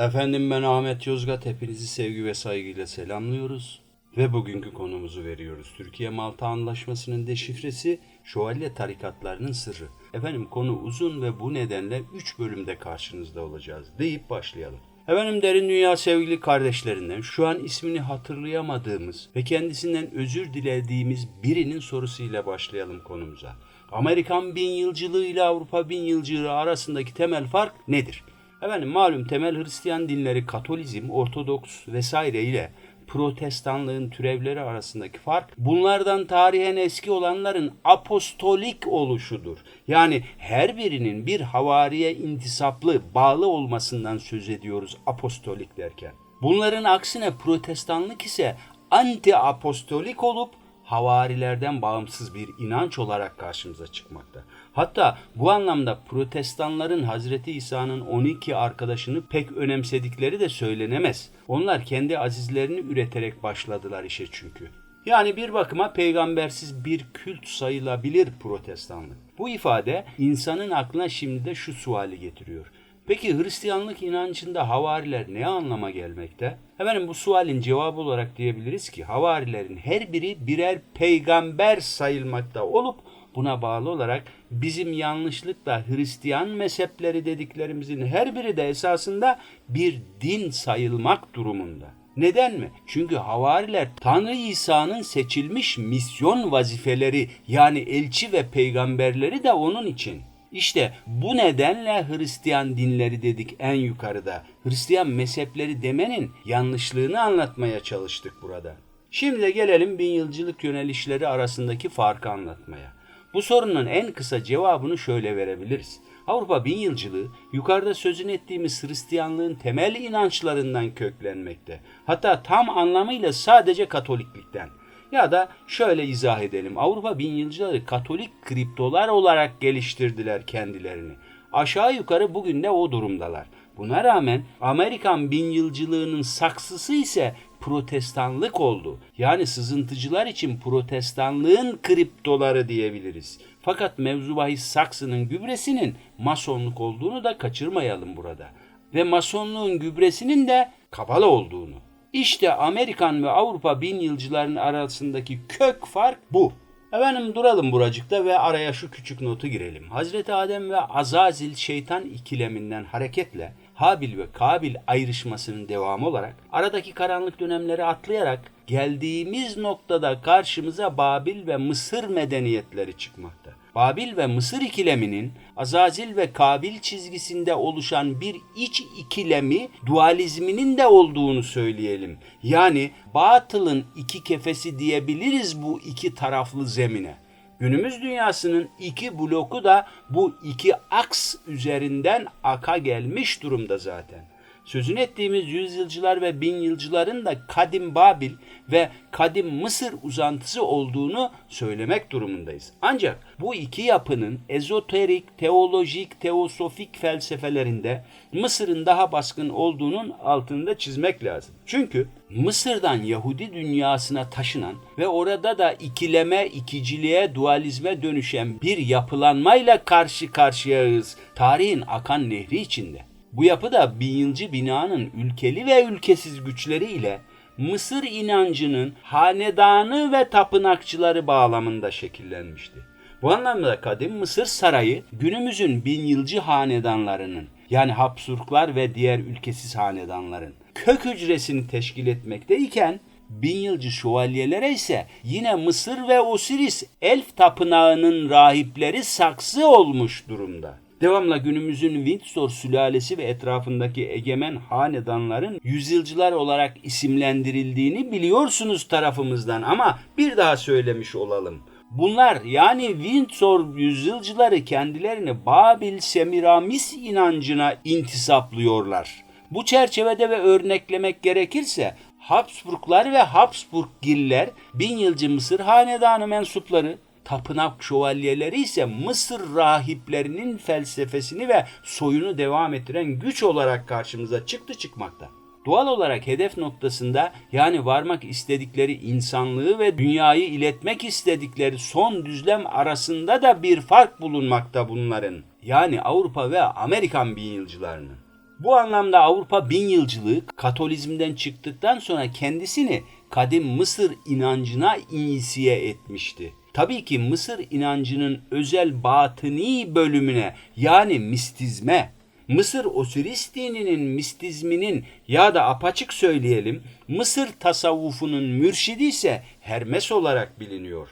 Efendim ben Ahmet Yozgat. Hepinizi sevgi ve saygıyla selamlıyoruz. Ve bugünkü konumuzu veriyoruz. Türkiye-Malta Anlaşması'nın deşifresi, şövalye tarikatlarının sırrı. Efendim konu uzun ve bu nedenle 3 bölümde karşınızda olacağız deyip başlayalım. Efendim derin dünya sevgili kardeşlerinden şu an ismini hatırlayamadığımız ve kendisinden özür dilediğimiz birinin sorusuyla başlayalım konumuza. Amerikan bin yılcılığı ile Avrupa bin yılcılığı arasındaki temel fark nedir? Efendim malum temel Hristiyan dinleri Katolizm, Ortodoks vesaire ile Protestanlığın türevleri arasındaki fark bunlardan tarihen eski olanların apostolik oluşudur. Yani her birinin bir havariye intisaplı, bağlı olmasından söz ediyoruz apostolik derken. Bunların aksine protestanlık ise anti apostolik olup havarilerden bağımsız bir inanç olarak karşımıza çıkmakta. Hatta bu anlamda protestanların Hazreti İsa'nın 12 arkadaşını pek önemsedikleri de söylenemez. Onlar kendi azizlerini üreterek başladılar işe çünkü. Yani bir bakıma peygambersiz bir kült sayılabilir protestanlık. Bu ifade insanın aklına şimdi de şu suali getiriyor. Peki Hristiyanlık inancında havariler ne anlama gelmekte? Efendim bu sualin cevabı olarak diyebiliriz ki havarilerin her biri birer peygamber sayılmakta olup buna bağlı olarak bizim yanlışlıkla Hristiyan mezhepleri dediklerimizin her biri de esasında bir din sayılmak durumunda. Neden mi? Çünkü havariler Tanrı İsa'nın seçilmiş misyon vazifeleri yani elçi ve peygamberleri de onun için. İşte bu nedenle Hristiyan dinleri dedik en yukarıda. Hristiyan mezhepleri demenin yanlışlığını anlatmaya çalıştık burada. Şimdi de gelelim bin yılcılık yönelişleri arasındaki farkı anlatmaya. Bu sorunun en kısa cevabını şöyle verebiliriz. Avrupa bin yılcılığı yukarıda sözünü ettiğimiz Hristiyanlığın temel inançlarından köklenmekte. Hatta tam anlamıyla sadece Katoliklikten. Ya da şöyle izah edelim. Avrupa bin yılcıları Katolik kriptolar olarak geliştirdiler kendilerini. Aşağı yukarı bugün de o durumdalar. Buna rağmen Amerikan bin yılcılığının saksısı ise protestanlık oldu. Yani sızıntıcılar için protestanlığın kriptoları diyebiliriz. Fakat mevzu bahis saksının gübresinin masonluk olduğunu da kaçırmayalım burada. Ve masonluğun gübresinin de kabala olduğunu. İşte Amerikan ve Avrupa bin yılcıların arasındaki kök fark bu. Efendim duralım buracıkta ve araya şu küçük notu girelim. Hazreti Adem ve Azazil şeytan ikileminden hareketle Habil ve Kabil ayrışmasının devamı olarak aradaki karanlık dönemleri atlayarak geldiğimiz noktada karşımıza Babil ve Mısır medeniyetleri çıkmakta. Babil ve Mısır ikileminin Azazil ve Kabil çizgisinde oluşan bir iç ikilemi dualizminin de olduğunu söyleyelim. Yani batılın iki kefesi diyebiliriz bu iki taraflı zemine. Günümüz dünyasının iki bloku da bu iki aks üzerinden aka gelmiş durumda zaten. Sözünü ettiğimiz yüzyılcılar ve bin yılcıların da kadim Babil ve kadim Mısır uzantısı olduğunu söylemek durumundayız. Ancak bu iki yapının ezoterik, teolojik, teosofik felsefelerinde Mısır'ın daha baskın olduğunun altını da çizmek lazım. Çünkü Mısır'dan Yahudi dünyasına taşınan ve orada da ikileme, ikiciliğe, dualizme dönüşen bir yapılanmayla karşı karşıyayız. Tarihin akan nehri içinde. Bu yapı da binyılcı binanın ülkeli ve ülkesiz güçleriyle Mısır inancının hanedanı ve tapınakçıları bağlamında şekillenmişti. Bu anlamda kadim Mısır sarayı günümüzün binyılcı hanedanlarının yani Habsburglar ve diğer ülkesiz hanedanların kök hücresini teşkil etmekteyken bin yılcı şövalyelere ise yine Mısır ve Osiris elf tapınağının rahipleri saksı olmuş durumda. Devamla günümüzün Windsor sülalesi ve etrafındaki egemen hanedanların yüzyılcılar olarak isimlendirildiğini biliyorsunuz tarafımızdan ama bir daha söylemiş olalım. Bunlar yani Windsor yüzyılcıları kendilerini Babil Semiramis inancına intisaplıyorlar. Bu çerçevede ve örneklemek gerekirse Habsburglar ve Habsburggiller bin yılcı Mısır hanedanı mensupları tapınak şövalyeleri ise Mısır rahiplerinin felsefesini ve soyunu devam ettiren güç olarak karşımıza çıktı çıkmakta. Doğal olarak hedef noktasında yani varmak istedikleri insanlığı ve dünyayı iletmek istedikleri son düzlem arasında da bir fark bulunmakta bunların. Yani Avrupa ve Amerikan bin yılcılarının. Bu anlamda Avrupa bin yılcılığı Katolizmden çıktıktan sonra kendisini kadim Mısır inancına inisiye etmişti. Tabii ki Mısır inancının özel batıni bölümüne yani mistizme, Mısır Osiris dininin mistizminin ya da apaçık söyleyelim Mısır tasavvufunun mürşidi ise Hermes olarak biliniyor.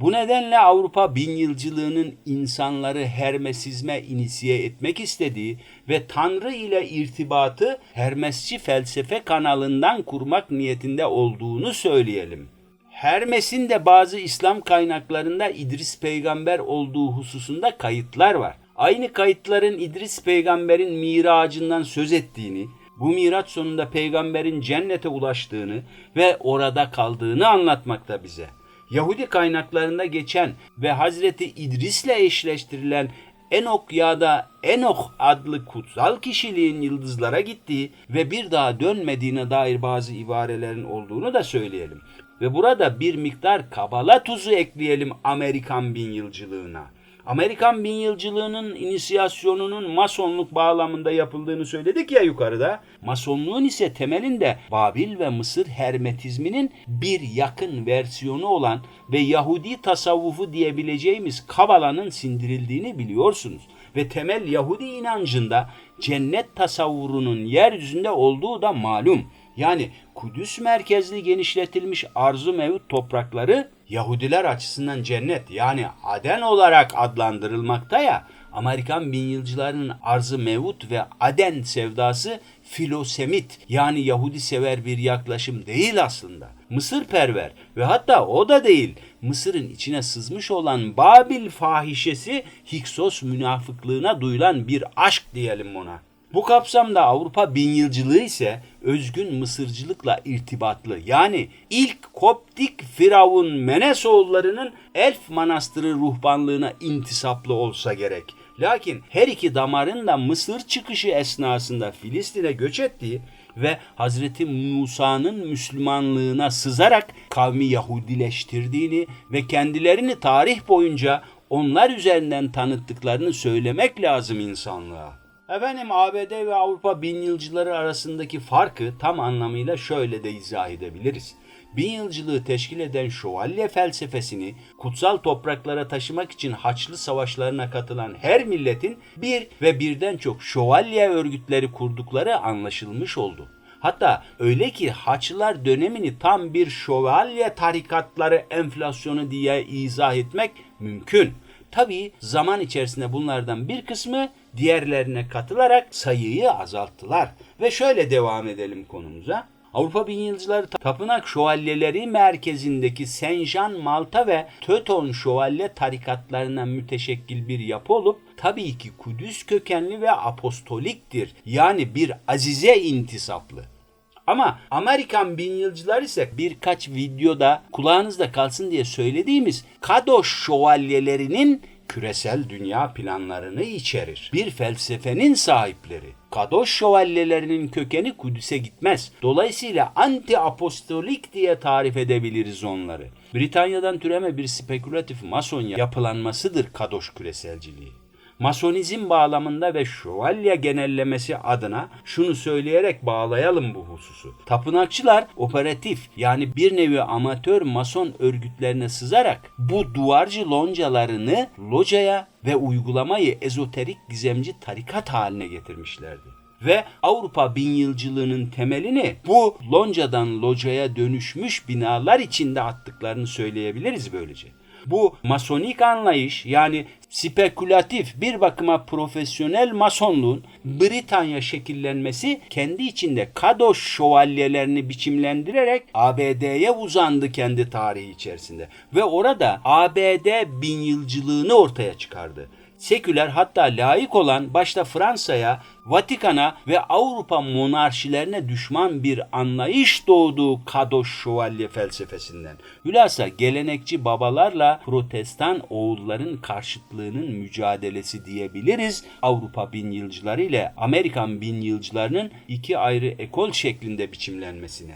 Bu nedenle Avrupa bin yılcılığının insanları Hermesizme inisiye etmek istediği ve Tanrı ile irtibatı Hermesçi felsefe kanalından kurmak niyetinde olduğunu söyleyelim. Hermes'in de bazı İslam kaynaklarında İdris peygamber olduğu hususunda kayıtlar var. Aynı kayıtların İdris peygamberin miracından söz ettiğini, bu miraç sonunda peygamberin cennete ulaştığını ve orada kaldığını anlatmakta bize. Yahudi kaynaklarında geçen ve Hazreti İdris'le eşleştirilen Enok ya da Enoch adlı kutsal kişiliğin yıldızlara gittiği ve bir daha dönmediğine dair bazı ibarelerin olduğunu da söyleyelim. Ve burada bir miktar kabala tuzu ekleyelim Amerikan bin yılcılığına. Amerikan bin yılcılığının inisiyasyonunun masonluk bağlamında yapıldığını söyledik ya yukarıda. Masonluğun ise temelinde Babil ve Mısır hermetizminin bir yakın versiyonu olan ve Yahudi tasavvufu diyebileceğimiz Kabala'nın sindirildiğini biliyorsunuz. Ve temel Yahudi inancında cennet tasavvurunun yeryüzünde olduğu da malum. Yani Kudüs merkezli genişletilmiş arzu mevut toprakları Yahudiler açısından cennet yani Aden olarak adlandırılmakta ya Amerikan bin yılcılarının arzı mevut ve Aden sevdası filosemit yani Yahudi sever bir yaklaşım değil aslında. Mısır perver ve hatta o da değil. Mısır'ın içine sızmış olan Babil fahişesi Hiksos münafıklığına duyulan bir aşk diyelim ona. Bu kapsamda Avrupa bin yılcılığı ise özgün Mısırcılıkla irtibatlı. Yani ilk Koptik Firavun Menesoğullarının Elf Manastırı ruhbanlığına intisaplı olsa gerek. Lakin her iki damarın da Mısır çıkışı esnasında Filistin'e göç ettiği ve Hazreti Musa'nın Müslümanlığına sızarak kavmi Yahudileştirdiğini ve kendilerini tarih boyunca onlar üzerinden tanıttıklarını söylemek lazım insanlığa. Efendim ABD ve Avrupa bin yılcıları arasındaki farkı tam anlamıyla şöyle de izah edebiliriz. Bin yılcılığı teşkil eden şövalye felsefesini kutsal topraklara taşımak için Haçlı savaşlarına katılan her milletin bir ve birden çok şövalye örgütleri kurdukları anlaşılmış oldu. Hatta öyle ki Haçlılar dönemini tam bir şövalye tarikatları enflasyonu diye izah etmek mümkün. Tabii zaman içerisinde bunlardan bir kısmı diğerlerine katılarak sayıyı azalttılar. Ve şöyle devam edelim konumuza. Avrupa bin yılcıları tapınak şövalyeleri merkezindeki Senjan, Malta ve Töton şövalye tarikatlarından müteşekkil bir yapı olup tabii ki Kudüs kökenli ve apostoliktir. Yani bir azize intisaplı. Ama Amerikan bin yılcılar ise birkaç videoda kulağınızda kalsın diye söylediğimiz Kadoş şövalyelerinin küresel dünya planlarını içerir. Bir felsefenin sahipleri. Kadoş şövalyelerinin kökeni Kudüs'e gitmez. Dolayısıyla anti apostolik diye tarif edebiliriz onları. Britanya'dan türeme bir spekülatif mason yapılanmasıdır Kadoş küreselciliği. Masonizm bağlamında ve şövalye genellemesi adına şunu söyleyerek bağlayalım bu hususu. Tapınakçılar operatif yani bir nevi amatör mason örgütlerine sızarak bu duvarcı loncalarını locaya ve uygulamayı ezoterik gizemci tarikat haline getirmişlerdi ve Avrupa bin yılcılığının temelini bu loncadan locaya dönüşmüş binalar içinde attıklarını söyleyebiliriz böylece. Bu masonik anlayış yani spekülatif bir bakıma profesyonel masonluğun Britanya şekillenmesi kendi içinde Kadoş şövalyelerini biçimlendirerek ABD'ye uzandı kendi tarihi içerisinde. Ve orada ABD bin yılcılığını ortaya çıkardı seküler hatta layık olan başta Fransa'ya, Vatikan'a ve Avrupa monarşilerine düşman bir anlayış doğduğu Kadoş şövalye felsefesinden. Hülasa gelenekçi babalarla protestan oğulların karşıtlığının mücadelesi diyebiliriz. Avrupa bin yılcıları ile Amerikan bin yılcılarının iki ayrı ekol şeklinde biçimlenmesine.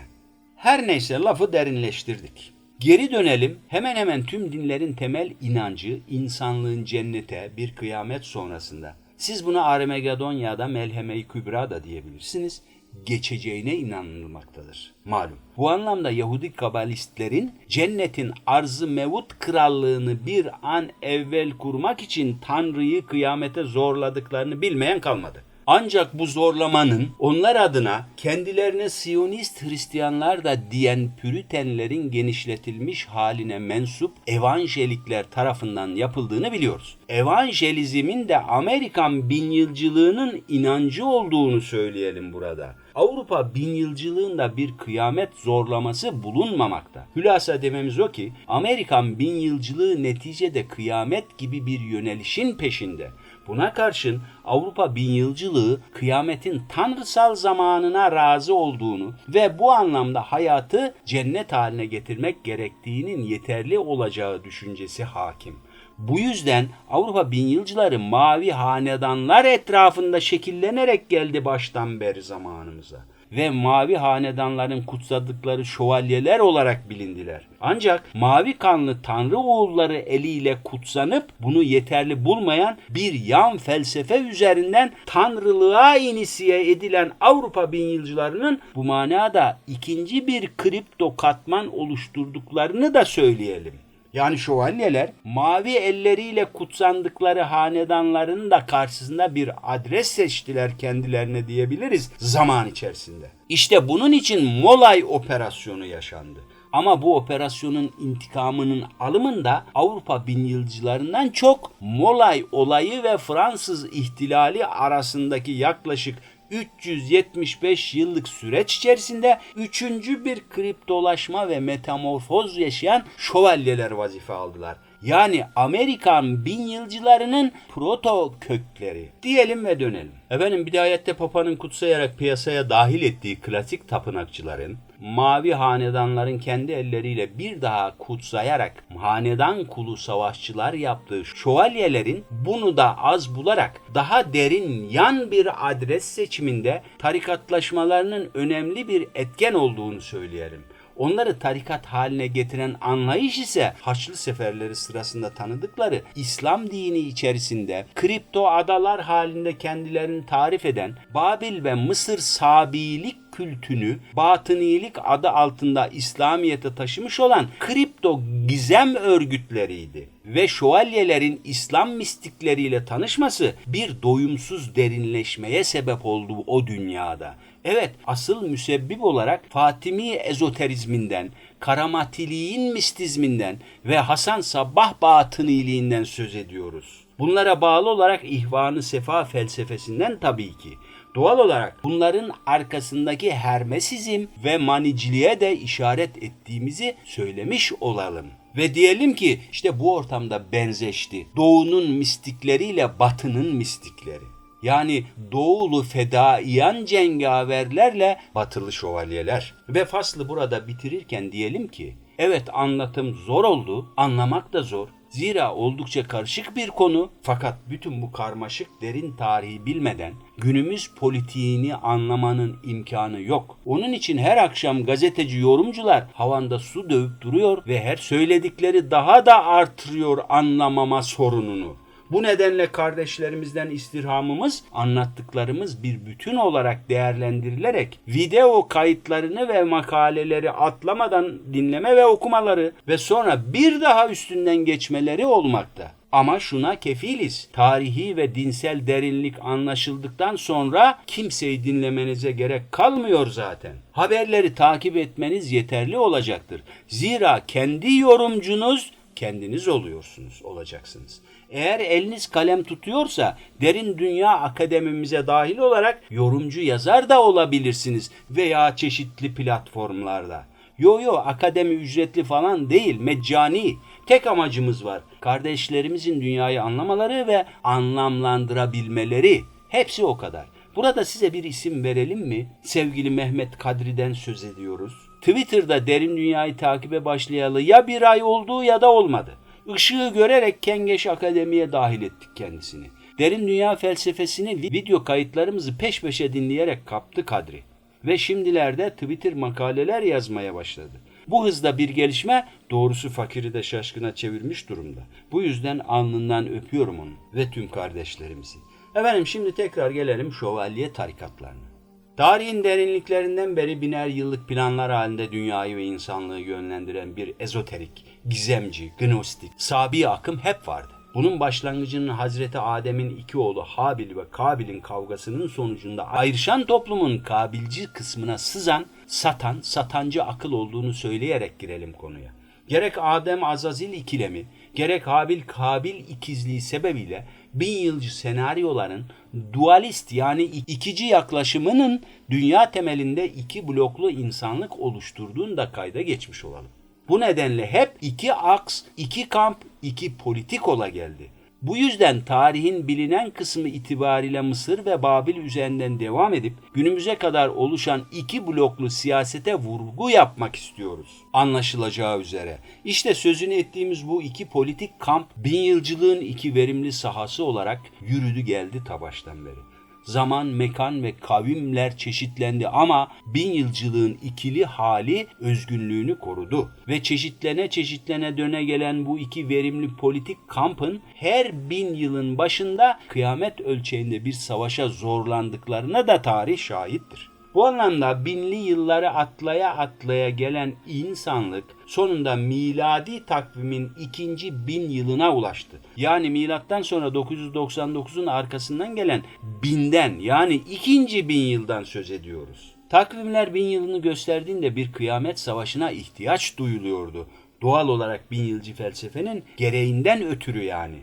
Her neyse lafı derinleştirdik. Geri dönelim hemen hemen tüm dinlerin temel inancı insanlığın cennete bir kıyamet sonrasında Siz buna Armagedon ya da Melheme-i Kübra da diyebilirsiniz geçeceğine inanılmaktadır. Malum. Bu anlamda Yahudi kabalistlerin cennetin arzı mevut krallığını bir an evvel kurmak için Tanrı'yı kıyamete zorladıklarını bilmeyen kalmadı. Ancak bu zorlamanın onlar adına kendilerine Siyonist Hristiyanlar da diyen Püritenlerin genişletilmiş haline mensup evanjelikler tarafından yapıldığını biliyoruz. Evangelizmin de Amerikan binyılcılığının inancı olduğunu söyleyelim burada. Avrupa binyılcılığında bir kıyamet zorlaması bulunmamakta. Hülasa dememiz o ki Amerikan binyılcılığı neticede kıyamet gibi bir yönelişin peşinde. Buna karşın Avrupa binyılcılığı kıyametin tanrısal zamanına razı olduğunu ve bu anlamda hayatı cennet haline getirmek gerektiğinin yeterli olacağı düşüncesi hakim. Bu yüzden Avrupa binyılcıları mavi hanedanlar etrafında şekillenerek geldi baştan beri zamanımıza ve mavi hanedanların kutsadıkları şövalyeler olarak bilindiler. Ancak mavi kanlı tanrı oğulları eliyle kutsanıp bunu yeterli bulmayan bir yan felsefe üzerinden tanrılığa inisiye edilen Avrupa binyılcılarının bu manada ikinci bir kripto katman oluşturduklarını da söyleyelim. Yani şövalyeler mavi elleriyle kutsandıkları hanedanların da karşısında bir adres seçtiler kendilerine diyebiliriz zaman içerisinde. İşte bunun için Molay operasyonu yaşandı. Ama bu operasyonun intikamının alımında Avrupa binyılcılarından çok Molay olayı ve Fransız ihtilali arasındaki yaklaşık 375 yıllık süreç içerisinde üçüncü bir kriptolaşma ve metamorfoz yaşayan şövalyeler vazife aldılar. Yani Amerikan bin yılcılarının proto kökleri diyelim ve dönelim. Efendim bidayette Papa'nın kutsayarak piyasaya dahil ettiği klasik tapınakçıların mavi hanedanların kendi elleriyle bir daha kutsayarak hanedan kulu savaşçılar yaptığı şövalyelerin bunu da az bularak daha derin yan bir adres seçiminde tarikatlaşmalarının önemli bir etken olduğunu söyleyelim. Onları tarikat haline getiren anlayış ise Haçlı seferleri sırasında tanıdıkları İslam dini içerisinde kripto adalar halinde kendilerini tarif eden Babil ve Mısır Sabilik kültünü batınilik adı altında İslamiyet'e taşımış olan kripto gizem örgütleriydi. Ve şövalyelerin İslam mistikleriyle tanışması bir doyumsuz derinleşmeye sebep oldu o dünyada. Evet asıl müsebbip olarak Fatimi ezoterizminden, karamatiliğin mistizminden ve Hasan Sabbah batıniliğinden söz ediyoruz. Bunlara bağlı olarak ihvanı sefa felsefesinden tabii ki. Doğal olarak bunların arkasındaki hermesizm ve maniciliğe de işaret ettiğimizi söylemiş olalım. Ve diyelim ki işte bu ortamda benzeşti. Doğunun mistikleriyle batının mistikleri. Yani doğulu fedaiyan cengaverlerle batılı şövalyeler. Ve faslı burada bitirirken diyelim ki evet anlatım zor oldu, anlamak da zor. Zira oldukça karışık bir konu fakat bütün bu karmaşık derin tarihi bilmeden günümüz politiğini anlamanın imkanı yok. Onun için her akşam gazeteci yorumcular havanda su dövüp duruyor ve her söyledikleri daha da artırıyor anlamama sorununu. Bu nedenle kardeşlerimizden istirhamımız anlattıklarımız bir bütün olarak değerlendirilerek video kayıtlarını ve makaleleri atlamadan dinleme ve okumaları ve sonra bir daha üstünden geçmeleri olmakta. Ama şuna kefiliz. Tarihi ve dinsel derinlik anlaşıldıktan sonra kimseyi dinlemenize gerek kalmıyor zaten. Haberleri takip etmeniz yeterli olacaktır. Zira kendi yorumcunuz kendiniz oluyorsunuz, olacaksınız. Eğer eliniz kalem tutuyorsa Derin Dünya Akademimize dahil olarak yorumcu yazar da olabilirsiniz veya çeşitli platformlarda. Yo yo akademi ücretli falan değil, meccani. Tek amacımız var. Kardeşlerimizin dünyayı anlamaları ve anlamlandırabilmeleri. Hepsi o kadar. Burada size bir isim verelim mi? Sevgili Mehmet Kadri'den söz ediyoruz. Twitter'da derin dünyayı takibe başlayalı ya bir ay oldu ya da olmadı. Işığı görerek Kengeş Akademi'ye dahil ettik kendisini. Derin dünya felsefesini video kayıtlarımızı peş peşe dinleyerek kaptı Kadri. Ve şimdilerde Twitter makaleler yazmaya başladı. Bu hızda bir gelişme doğrusu fakiri de şaşkına çevirmiş durumda. Bu yüzden alnından öpüyorum onu ve tüm kardeşlerimizi. Efendim şimdi tekrar gelelim şövalye tarikatlarına. Tarihin derinliklerinden beri biner yıllık planlar halinde dünyayı ve insanlığı yönlendiren bir ezoterik, gizemci, gnostik, sabi akım hep vardı. Bunun başlangıcının Hazreti Adem'in iki oğlu Habil ve Kabil'in kavgasının sonucunda ayrışan toplumun kabilci kısmına sızan, satan, satancı akıl olduğunu söyleyerek girelim konuya. Gerek Adem Azazil ikilemi, gerek Habil Kabil ikizliği sebebiyle bin yılcı senaryoların dualist yani ikici yaklaşımının dünya temelinde iki bloklu insanlık oluşturduğunu da kayda geçmiş olalım. Bu nedenle hep iki aks, iki kamp, iki politik ola geldi. Bu yüzden tarihin bilinen kısmı itibariyle Mısır ve Babil üzerinden devam edip günümüze kadar oluşan iki bloklu siyasete vurgu yapmak istiyoruz. Anlaşılacağı üzere. İşte sözünü ettiğimiz bu iki politik kamp bin yılcılığın iki verimli sahası olarak yürüdü geldi ta baştan beri zaman, mekan ve kavimler çeşitlendi ama bin yılcılığın ikili hali özgünlüğünü korudu. Ve çeşitlene çeşitlene döne gelen bu iki verimli politik kampın her bin yılın başında kıyamet ölçeğinde bir savaşa zorlandıklarına da tarih şahittir. Bu anlamda binli yılları atlaya atlaya gelen insanlık sonunda miladi takvimin ikinci bin yılına ulaştı. Yani milattan sonra 999'un arkasından gelen binden yani ikinci bin yıldan söz ediyoruz. Takvimler bin yılını gösterdiğinde bir kıyamet savaşına ihtiyaç duyuluyordu. Doğal olarak bin yılcı felsefenin gereğinden ötürü yani.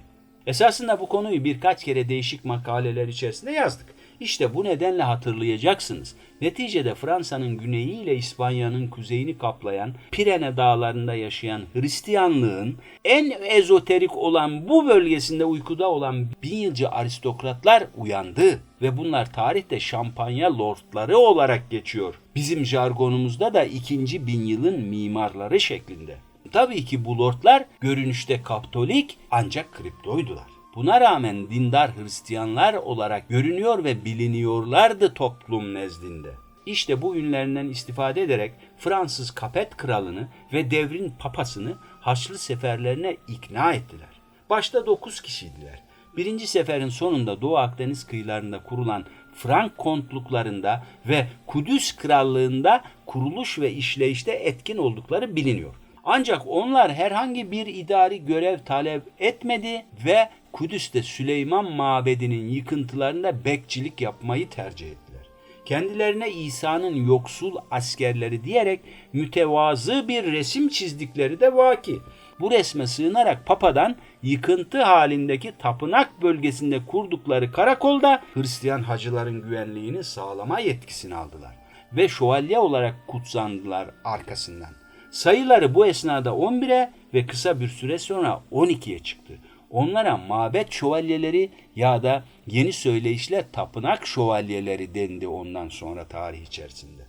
Esasında bu konuyu birkaç kere değişik makaleler içerisinde yazdık. İşte bu nedenle hatırlayacaksınız. Neticede Fransa'nın güneyi ile İspanya'nın kuzeyini kaplayan Pirene dağlarında yaşayan Hristiyanlığın en ezoterik olan bu bölgesinde uykuda olan bin yılcı aristokratlar uyandı ve bunlar tarihte şampanya lordları olarak geçiyor. Bizim jargonumuzda da ikinci bin yılın mimarları şeklinde. Tabii ki bu lordlar görünüşte katolik ancak kriptoydular. Buna rağmen dindar Hristiyanlar olarak görünüyor ve biliniyorlardı toplum nezdinde. İşte bu ünlerinden istifade ederek Fransız Kapet kralını ve devrin papasını Haçlı seferlerine ikna ettiler. Başta 9 kişiydiler. Birinci seferin sonunda Doğu Akdeniz kıyılarında kurulan Frank kontluklarında ve Kudüs krallığında kuruluş ve işleyişte etkin oldukları biliniyor. Ancak onlar herhangi bir idari görev talep etmedi ve Kudüs'te Süleyman Mabedi'nin yıkıntılarında bekçilik yapmayı tercih ettiler. Kendilerine İsa'nın yoksul askerleri diyerek mütevazı bir resim çizdikleri de vaki. Bu resme sığınarak Papa'dan yıkıntı halindeki tapınak bölgesinde kurdukları karakolda Hristiyan hacıların güvenliğini sağlama yetkisini aldılar ve şövalye olarak kutsandılar arkasından. Sayıları bu esnada 11'e ve kısa bir süre sonra 12'ye çıktı. Onlara mabet şövalyeleri ya da yeni söyleyişle tapınak şövalyeleri dendi ondan sonra tarih içerisinde.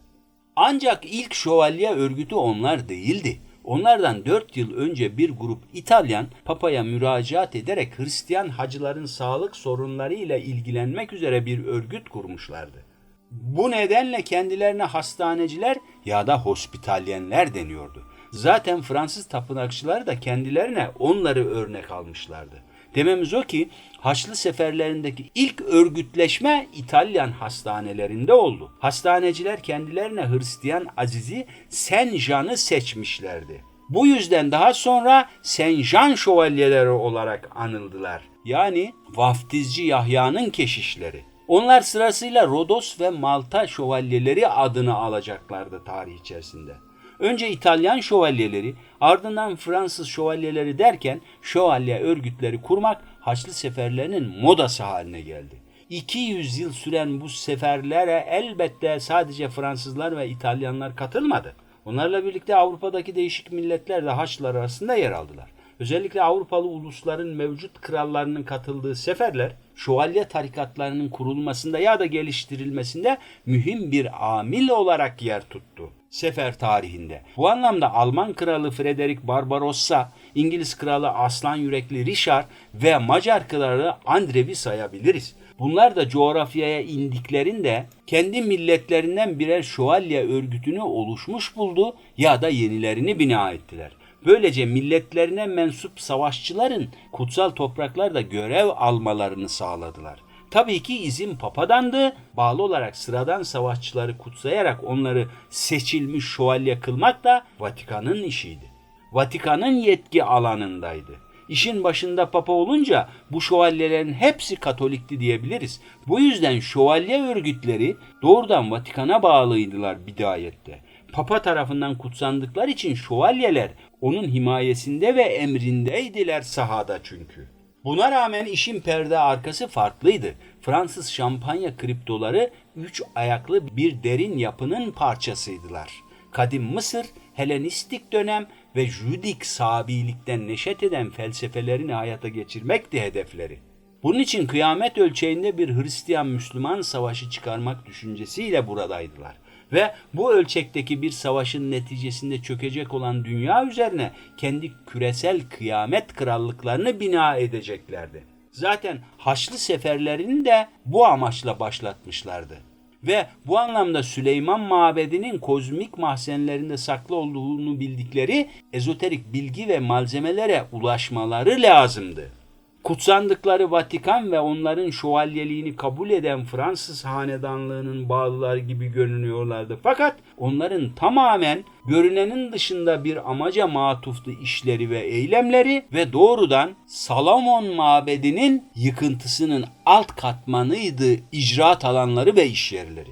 Ancak ilk şövalye örgütü onlar değildi. Onlardan 4 yıl önce bir grup İtalyan Papa'ya müracaat ederek Hristiyan hacıların sağlık sorunlarıyla ilgilenmek üzere bir örgüt kurmuşlardı. Bu nedenle kendilerine hastaneciler ya da hospitalyenler deniyordu. Zaten Fransız tapınakçıları da kendilerine onları örnek almışlardı. Dememiz o ki Haçlı seferlerindeki ilk örgütleşme İtalyan hastanelerinde oldu. Hastaneciler kendilerine Hristiyan Azizi Saint Jean'ı seçmişlerdi. Bu yüzden daha sonra Saint Jean şövalyeleri olarak anıldılar. Yani vaftizci Yahya'nın keşişleri. Onlar sırasıyla Rodos ve Malta şövalyeleri adını alacaklardı tarih içerisinde. Önce İtalyan şövalyeleri, ardından Fransız şövalyeleri derken şövalye örgütleri kurmak Haçlı seferlerinin modası haline geldi. 200 yıl süren bu seferlere elbette sadece Fransızlar ve İtalyanlar katılmadı. Onlarla birlikte Avrupa'daki değişik milletler de Haçlılar arasında yer aldılar. Özellikle Avrupalı ulusların mevcut krallarının katıldığı seferler şövalye tarikatlarının kurulmasında ya da geliştirilmesinde mühim bir amil olarak yer tuttu sefer tarihinde. Bu anlamda Alman kralı Frederick Barbarossa, İngiliz kralı Aslan Yürekli Richard ve Macar kralı Andrew'i sayabiliriz. Bunlar da coğrafyaya indiklerinde kendi milletlerinden birer şövalye örgütünü oluşmuş buldu ya da yenilerini bina ettiler. Böylece milletlerine mensup savaşçıların kutsal topraklarda görev almalarını sağladılar Tabii ki izin papadandı. Bağlı olarak sıradan savaşçıları kutsayarak onları seçilmiş şövalye kılmak da Vatikan'ın işiydi. Vatikan'ın yetki alanındaydı. İşin başında papa olunca bu şövalyelerin hepsi Katolikti diyebiliriz. Bu yüzden şövalye örgütleri doğrudan Vatikan'a bağlıydılar bidayette. Papa tarafından kutsandıkları için şövalyeler onun himayesinde ve emrindeydiler sahada çünkü. Buna rağmen işin perde arkası farklıydı. Fransız şampanya kriptoları üç ayaklı bir derin yapının parçasıydılar. Kadim Mısır, Helenistik dönem ve Jüdik sabilikten neşet eden felsefelerini hayata geçirmekti hedefleri. Bunun için kıyamet ölçeğinde bir Hristiyan-Müslüman savaşı çıkarmak düşüncesiyle buradaydılar. Ve bu ölçekteki bir savaşın neticesinde çökecek olan dünya üzerine kendi küresel kıyamet krallıklarını bina edeceklerdi. Zaten Haçlı seferlerini de bu amaçla başlatmışlardı. Ve bu anlamda Süleyman Mabedi'nin kozmik mahzenlerinde saklı olduğunu bildikleri ezoterik bilgi ve malzemelere ulaşmaları lazımdı. Kutsandıkları Vatikan ve onların şövalyeliğini kabul eden Fransız hanedanlığının bağlıları gibi görünüyorlardı. Fakat onların tamamen görünenin dışında bir amaca matuftu işleri ve eylemleri ve doğrudan Salomon mabedinin yıkıntısının alt katmanıydı icraat alanları ve işyerleri.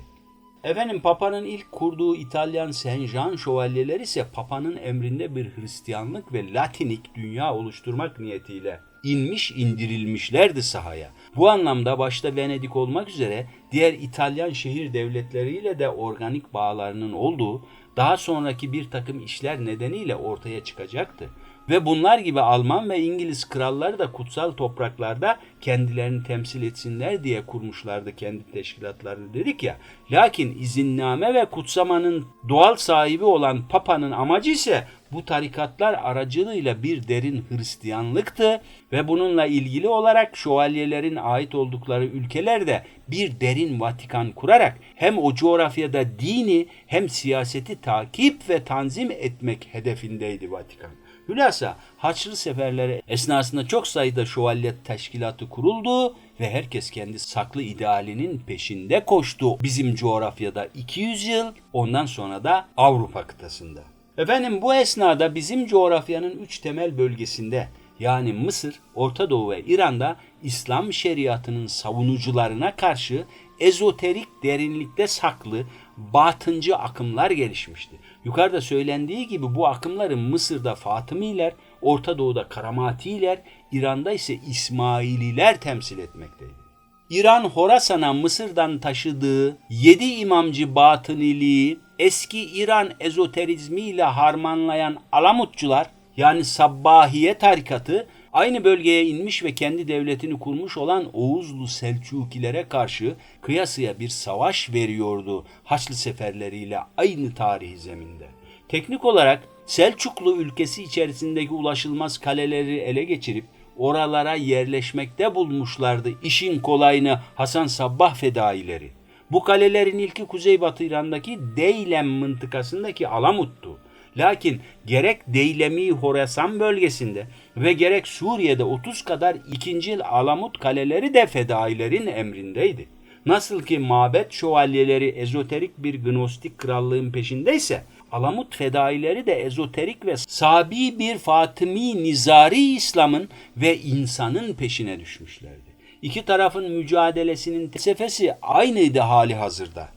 Efendim Papa'nın ilk kurduğu İtalyan Saint Jean şövalyeleri ise Papa'nın emrinde bir Hristiyanlık ve Latinik dünya oluşturmak niyetiyle inmiş indirilmişlerdi sahaya. Bu anlamda başta Venedik olmak üzere diğer İtalyan şehir devletleriyle de organik bağlarının olduğu daha sonraki bir takım işler nedeniyle ortaya çıkacaktı. Ve bunlar gibi Alman ve İngiliz kralları da kutsal topraklarda kendilerini temsil etsinler diye kurmuşlardı kendi teşkilatlarını dedik ya. Lakin izinname ve kutsamanın doğal sahibi olan Papa'nın amacı ise bu tarikatlar aracılığıyla bir derin Hristiyanlıktı ve bununla ilgili olarak şövalyelerin ait oldukları ülkelerde bir derin Vatikan kurarak hem o coğrafyada dini hem siyaseti takip ve tanzim etmek hedefindeydi Vatikan. Hülasa Haçlı seferleri esnasında çok sayıda şövalye teşkilatı kuruldu ve herkes kendi saklı idealinin peşinde koştu. Bizim coğrafyada 200 yıl ondan sonra da Avrupa kıtasında. Efendim bu esnada bizim coğrafyanın üç temel bölgesinde yani Mısır, Orta Doğu ve İran'da İslam şeriatının savunucularına karşı ezoterik derinlikte saklı batıncı akımlar gelişmişti. Yukarıda söylendiği gibi bu akımların Mısır'da Fatımiler, Orta Doğu'da Karamatiler, İran'da ise İsmaililer temsil etmekteydi. İran Horasan'a Mısır'dan taşıdığı yedi imamcı batıniliği eski İran ezoterizmiyle harmanlayan Alamutçular yani Sabbahiye tarikatı aynı bölgeye inmiş ve kendi devletini kurmuş olan Oğuzlu Selçukilere karşı kıyasıya bir savaş veriyordu Haçlı seferleriyle aynı tarihi zeminde. Teknik olarak Selçuklu ülkesi içerisindeki ulaşılmaz kaleleri ele geçirip oralara yerleşmekte bulmuşlardı işin kolayını Hasan Sabbah fedaileri. Bu kalelerin ilki Kuzeybatı İran'daki Deylem mıntıkasındaki Alamut'tu. Lakin gerek Deylemi Horasan bölgesinde ve gerek Suriye'de 30 kadar ikincil Alamut kaleleri de fedailerin emrindeydi. Nasıl ki mabet şövalyeleri ezoterik bir gnostik krallığın peşindeyse Alamut fedaileri de ezoterik ve sabi bir Fatımi Nizari İslam'ın ve insanın peşine düşmüşlerdi. İki tarafın mücadelesinin sefesi aynıydı hali hazırda.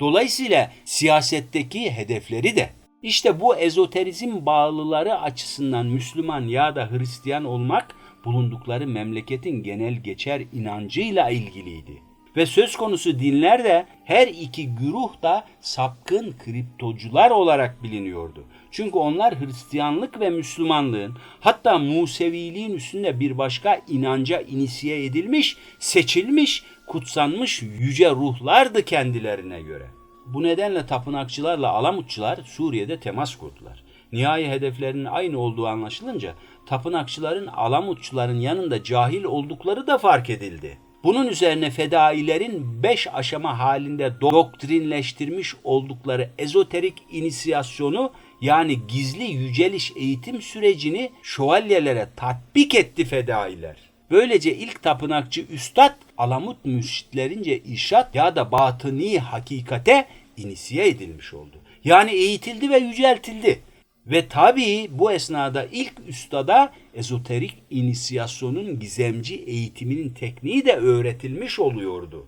Dolayısıyla siyasetteki hedefleri de. İşte bu ezoterizm bağlıları açısından Müslüman ya da Hristiyan olmak bulundukları memleketin genel geçer inancıyla ilgiliydi. Ve söz konusu dinler de her iki güruh da sapkın kriptocular olarak biliniyordu. Çünkü onlar Hristiyanlık ve Müslümanlığın hatta Museviliğin üstünde bir başka inanca inisiye edilmiş, seçilmiş, kutsanmış yüce ruhlardı kendilerine göre. Bu nedenle tapınakçılarla Alamutçular Suriye'de temas kurdular. Nihai hedeflerinin aynı olduğu anlaşılınca tapınakçıların Alamutçuların yanında cahil oldukları da fark edildi. Bunun üzerine fedailerin beş aşama halinde doktrinleştirmiş oldukları ezoterik inisiyasyonu yani gizli yüceliş eğitim sürecini şövalyelere tatbik etti fedailer. Böylece ilk tapınakçı üstad alamut mürşitlerince irşat ya da batıni hakikate inisiye edilmiş oldu. Yani eğitildi ve yüceltildi. Ve tabii bu esnada ilk üstada ezoterik inisiyasyonun gizemci eğitiminin tekniği de öğretilmiş oluyordu.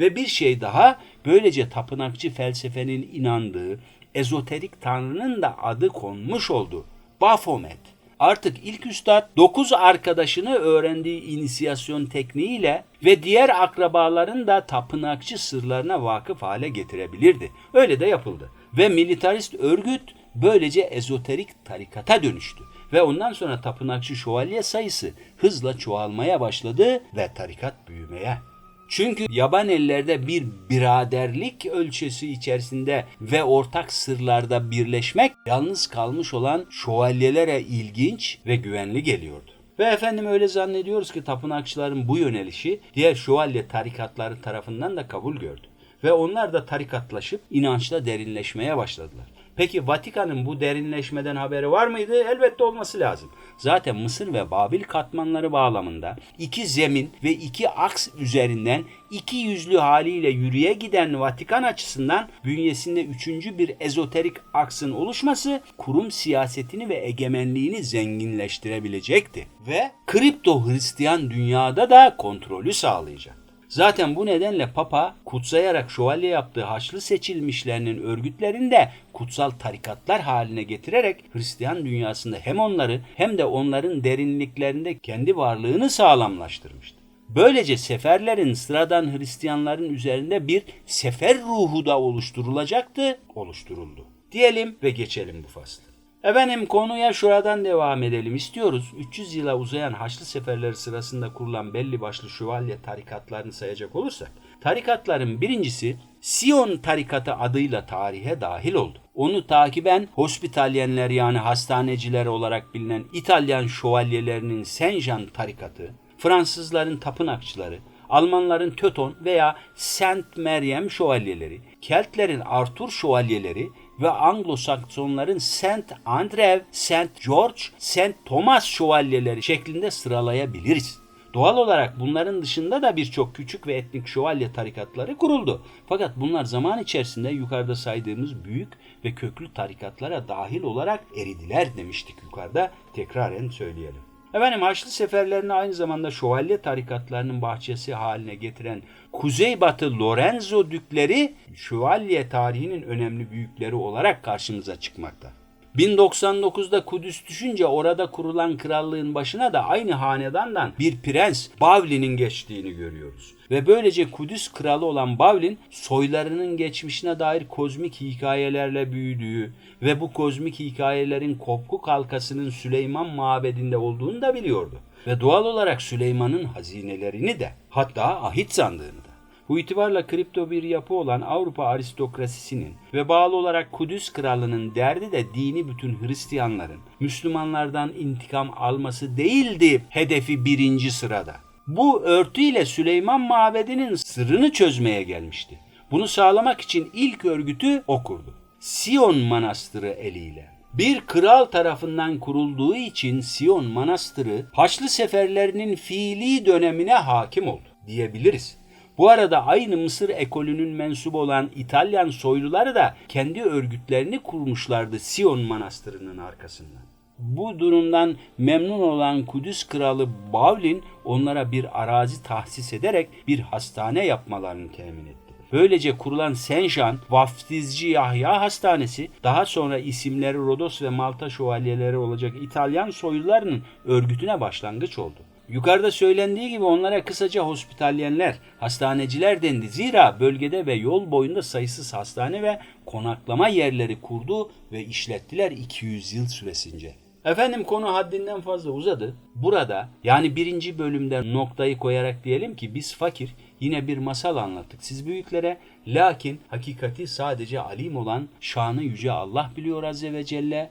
Ve bir şey daha böylece tapınakçı felsefenin inandığı ezoterik tanrının da adı konmuş oldu. Baphomet. Artık ilk üstad 9 arkadaşını öğrendiği inisiyasyon tekniğiyle ve diğer akrabaların da tapınakçı sırlarına vakıf hale getirebilirdi. Öyle de yapıldı. Ve militarist örgüt böylece ezoterik tarikata dönüştü. Ve ondan sonra tapınakçı şövalye sayısı hızla çoğalmaya başladı ve tarikat büyümeye. Çünkü yaban ellerde bir biraderlik ölçüsü içerisinde ve ortak sırlarda birleşmek yalnız kalmış olan şövalyelere ilginç ve güvenli geliyordu. Ve efendim öyle zannediyoruz ki tapınakçıların bu yönelişi diğer şövalye tarikatları tarafından da kabul gördü. Ve onlar da tarikatlaşıp inançla derinleşmeye başladılar. Peki Vatikan'ın bu derinleşmeden haberi var mıydı? Elbette olması lazım. Zaten Mısır ve Babil katmanları bağlamında iki zemin ve iki aks üzerinden iki yüzlü haliyle yürüye giden Vatikan açısından bünyesinde üçüncü bir ezoterik aksın oluşması kurum siyasetini ve egemenliğini zenginleştirebilecekti. Ve kripto Hristiyan dünyada da kontrolü sağlayacak. Zaten bu nedenle Papa kutsayarak şövalye yaptığı haçlı seçilmişlerinin örgütlerini de kutsal tarikatlar haline getirerek Hristiyan dünyasında hem onları hem de onların derinliklerinde kendi varlığını sağlamlaştırmıştı. Böylece seferlerin sıradan Hristiyanların üzerinde bir sefer ruhu da oluşturulacaktı, oluşturuldu. Diyelim ve geçelim bu faslı. Efendim konuya şuradan devam edelim istiyoruz. 300 yıla uzayan Haçlı seferleri sırasında kurulan belli başlı şövalye tarikatlarını sayacak olursak, tarikatların birincisi Sion tarikatı adıyla tarihe dahil oldu. Onu takiben hospitalyenler yani hastaneciler olarak bilinen İtalyan şövalyelerinin Saint Jean tarikatı, Fransızların tapınakçıları, Almanların Töton veya Saint Meryem şövalyeleri, Keltlerin Arthur şövalyeleri ve Anglo-Saksonların Saint Andrew, Saint George, Saint Thomas şövalyeleri şeklinde sıralayabiliriz. Doğal olarak bunların dışında da birçok küçük ve etnik şövalye tarikatları kuruldu. Fakat bunlar zaman içerisinde yukarıda saydığımız büyük ve köklü tarikatlara dahil olarak eridiler demiştik yukarıda. Tekraren söyleyelim. Efendim Haçlı seferlerini aynı zamanda şövalye tarikatlarının bahçesi haline getiren Kuzeybatı Lorenzo dükleri şövalye tarihinin önemli büyükleri olarak karşımıza çıkmakta. 1099'da Kudüs düşünce orada kurulan krallığın başına da aynı hanedandan bir prens Bavli'nin geçtiğini görüyoruz. Ve böylece Kudüs kralı olan Bavlin soylarının geçmişine dair kozmik hikayelerle büyüdüğü ve bu kozmik hikayelerin kopku kalkasının Süleyman mabedinde olduğunu da biliyordu. Ve doğal olarak Süleyman'ın hazinelerini de hatta ahit sandığını. Bu itibarla kripto bir yapı olan Avrupa aristokrasisinin ve bağlı olarak Kudüs kralının derdi de dini bütün Hristiyanların Müslümanlardan intikam alması değildi hedefi birinci sırada. Bu örtüyle Süleyman mabedinin sırrını çözmeye gelmişti. Bunu sağlamak için ilk örgütü o kurdu. Sion Manastırı eliyle. Bir kral tarafından kurulduğu için Sion Manastırı Haçlı seferlerinin fiili dönemine hakim oldu diyebiliriz. Bu arada aynı Mısır ekolünün mensubu olan İtalyan soyluları da kendi örgütlerini kurmuşlardı Sion Manastırı'nın arkasından. Bu durumdan memnun olan Kudüs kralı Bavlin onlara bir arazi tahsis ederek bir hastane yapmalarını temin etti. Böylece kurulan Senjan Vaftizci Yahya Hastanesi daha sonra isimleri Rodos ve Malta şövalyeleri olacak İtalyan soylularının örgütüne başlangıç oldu. Yukarıda söylendiği gibi onlara kısaca hospitalyenler, hastaneciler dendi. Zira bölgede ve yol boyunda sayısız hastane ve konaklama yerleri kurdu ve işlettiler 200 yıl süresince. Efendim konu haddinden fazla uzadı. Burada yani birinci bölümde noktayı koyarak diyelim ki biz fakir yine bir masal anlattık siz büyüklere. Lakin hakikati sadece alim olan şanı yüce Allah biliyor azze ve celle.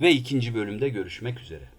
Ve ikinci bölümde görüşmek üzere.